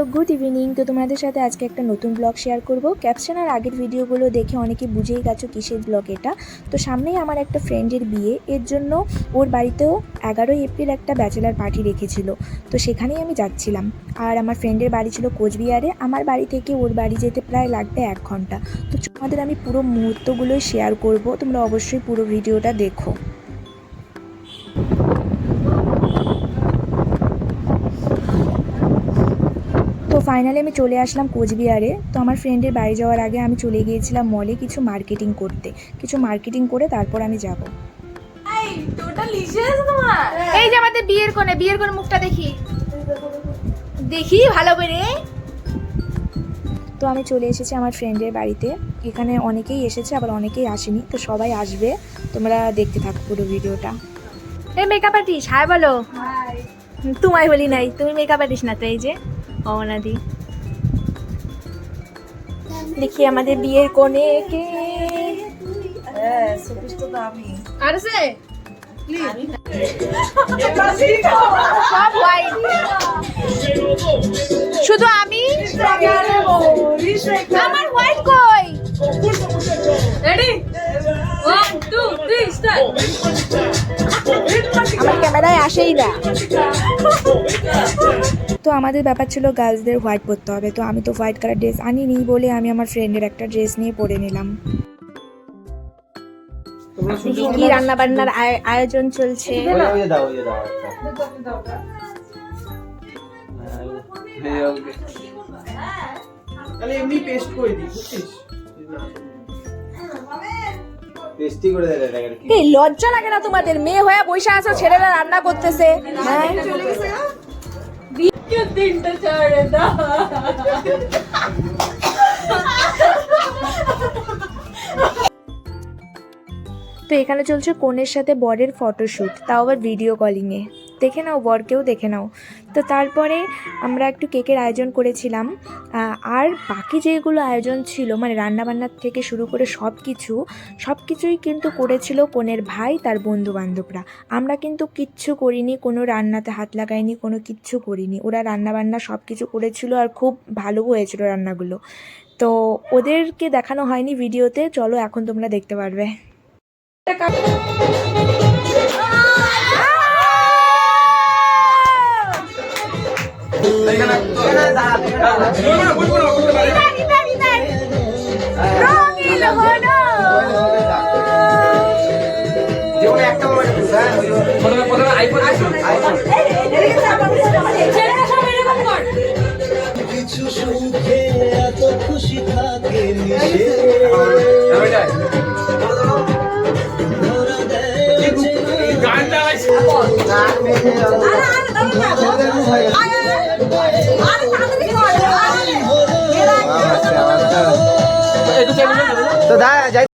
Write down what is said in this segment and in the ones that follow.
Hello, good evening. তো তোমাদের সাথে আজকে একটা নতুন ব্লগ শেয়ার করব। ক্যাপশন আর আগের ভিডিওগুলো দেখে অনেকে বুঝেই গেছো কিসের ব্লগ এটা। তো সামনেই আমার একটা ফ্রেন্ডের বিয়ে। এর জন্য ওর বাড়িতেও এগারোই এপ্রিল একটা ব্যাচেলার পার্টি রেখেছিল। তো সেখানেই আমি যাচ্ছিলাম। আর আমার ফ্রেন্ডের বাড়ি ছিল কোচবিহারে। আমার বাড়ি থেকে ওর বাড়ি যেতে প্রায় লাগবে এক ঘণ্টা। তো তোমাদের আমি পুরো মুহূর্তগুলোই শেয়ার করব। তোমরা অবশ্যই পুরো ভিডিওটা দেখো। ফাইনালি আমি চলে আসলাম কোচবিহারে। তো আমার ফ্রেন্ডের বাড়ি যাওয়ার আগে আমি চলে গিয়েছিলাম মলে কিছু মার্কেটিং করতে। কিছু মার্কেটিং করে তারপর আমি যাব। এই যে আমাদের বিয়ের কোণে বিয়ের কোণে মুখটা দেখি। দেখি ভালো করে। তো আমি চলে এসেছি আমার ফ্রেন্ডের বাড়িতে। এখানে অনেকেই এসেছে আবার অনেকেই আসেনি। তো সবাই আসবে। তোমরা দেখতে থাকো পুরো ভিডিওটা। এই মেকআপ আর্টিস্ট হাই বলো। তোমায় বলি নাই তুমি মেকআপ আর্টিস্ট না তো এই যে। অমনাদি। দেখি আমাদের বিয়ের কোণে কে? আর শুধু আমি? আমার হোয়াইট কই? Ready one two three start আসেই না তো আমাদের ব্যাপার ছিল গার্লসদের হোয়াইট পরতে হবে। তো আমি তো হোয়াইট কালার ড্রেস আনিনি বলে আমি আমার ফ্রেন্ডের একটা ড্রেস নিয়ে পরে নিলাম। কি রান্না বান্নার আয়- আয়োজন চলছে? হ্যাঁ এমনি পেস্ট করে দিই বুঝছিস? টেস্টি করে দে এটা কি। এই লজ্জা লাগে না তোমাদের? মেয়ে হয়ে বৈশা আছো ছেলেরা রান্না করতেছে। হ্যাঁ? তো এখানে চলছে কনের সাথে বরের ফটোশ্যুট তাও আবার ভিডিও কলিংয়ে দেখে নাও, বরকেও দেখে নাও। তো তারপরে আমরা একটু কেকের আয়োজন করেছিলাম। আর বাকি যেগুলো আয়োজন ছিল মানে রান্নাবান্নার থেকে শুরু করে সব কিছু সব কিছুই কিন্তু করেছিল কনের ভাই, তার বন্ধু বান্ধবরা আমরা কিন্তু কিচ্ছু করিনি, কোনো রান্নাতে হাত লাগাইনি, কোনো কিচ্ছু করিনি। ওরা রান্নাবান্না সব কিছু করেছিল আর খুব ভালো হয়েছিল রান্নাগুলো। তো ওদেরকে দেখানো হয়নি ভিডিওতে, চলো এখন তোমরা দেখতে পারবে। কিছু সুখে এত খুশি থাকে মিশে তো দা যাই।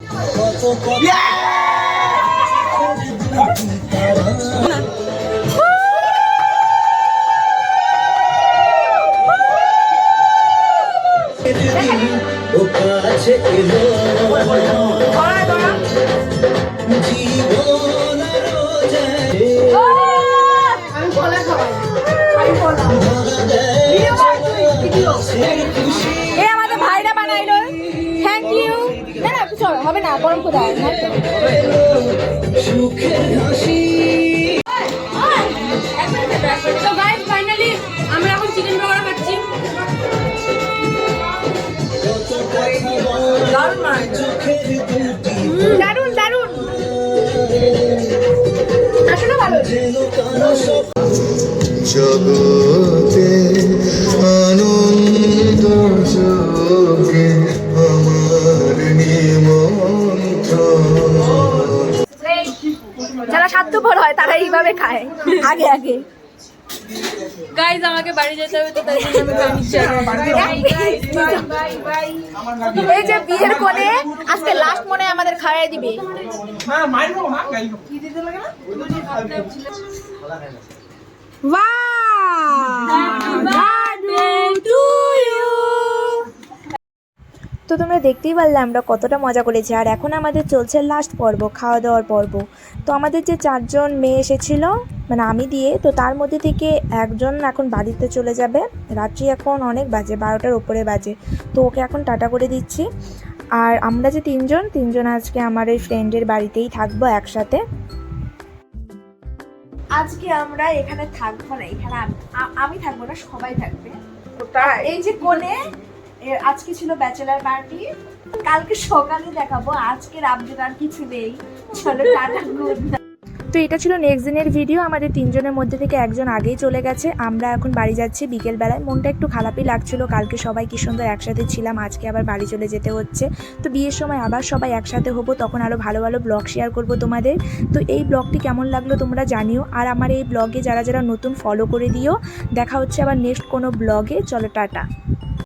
ও কাছে এলো এ আমাদের ভাইরা বানাইলো। থ্যাংক ইউ না না চলো হবে না গরম কোথায় তো গাইস ফাইনালি আমরা এখন চিকেন পকোড়া খাচ্ছি। চোখের দুটি দারুণ দারুণ আসলে ভালো। জগতে আনন্দ যোগে আমার যারা স্বার্থপর হয় তারা এইভাবে খায়। আগে আগে। গাইজ আমাকে বাড়ি যেতে হবে তো তাই জন্য আমি এই যে বিয়ের কোণে আজকে লাস্ট মনে আমাদের খাওয়াই দিবে। না মাইর খাব না? গাড়ি খাব তো তোমরা দেখতেই পারলে আমরা কতটা মজা করেছি। আর এখন আমাদের চলছে লাস্ট পর্ব, খাওয়া দাওয়ার পর্ব। তো আমাদের যে চারজন মেয়ে এসেছিল মানে আমি দিয়ে, তো তার মধ্যে থেকে একজন এখন বাড়িতে চলে যাবে। রাত্রি এখন অনেক বাজে, বারোটার ওপরে বাজে। তো ওকে এখন টাটা করে দিচ্ছি। আর আমরা যে তিনজন তিনজন আজকে আমার ওই ফ্রেন্ডের বাড়িতেই থাকব একসাথে। আজকে আমরা এখানে থাকব না এখানে আমি- থাকব না সবাই থাকবে। এই যে কোণে আজকে ছিল ব্যাচেলার পার্টি। কালকে সকালে দেখাবো আজকের আপডেট আর কিছু নেই। চলো টাটা গুড তো এটা ছিল নেক্সট দিনের ভিডিও আমাদের তিনজনের মধ্যে থেকে একজন আগেই চলে গেছে। আমরা এখন বাড়ি যাচ্ছি বিকেলবেলায়। মনটা একটু খারাপই লাগছিল। কালকে সবাই কি সুন্দর একসাথে ছিলাম। আজকে আবার বাড়ি চলে যেতে হচ্ছে। তো বিয়ের সময় আবার সবাই একসাথে হব। তখন আরও ভালো ভালো ব্লগ শেয়ার করব তোমাদের। তো এই ব্লগটি কেমন লাগল তোমরা জানিও। আর আমার এই ব্লগে যারা যারা নতুন ফলো করে দিও। দেখা হচ্ছে আবার নেক্সট কোনো ব্লগে চলো, টাটা।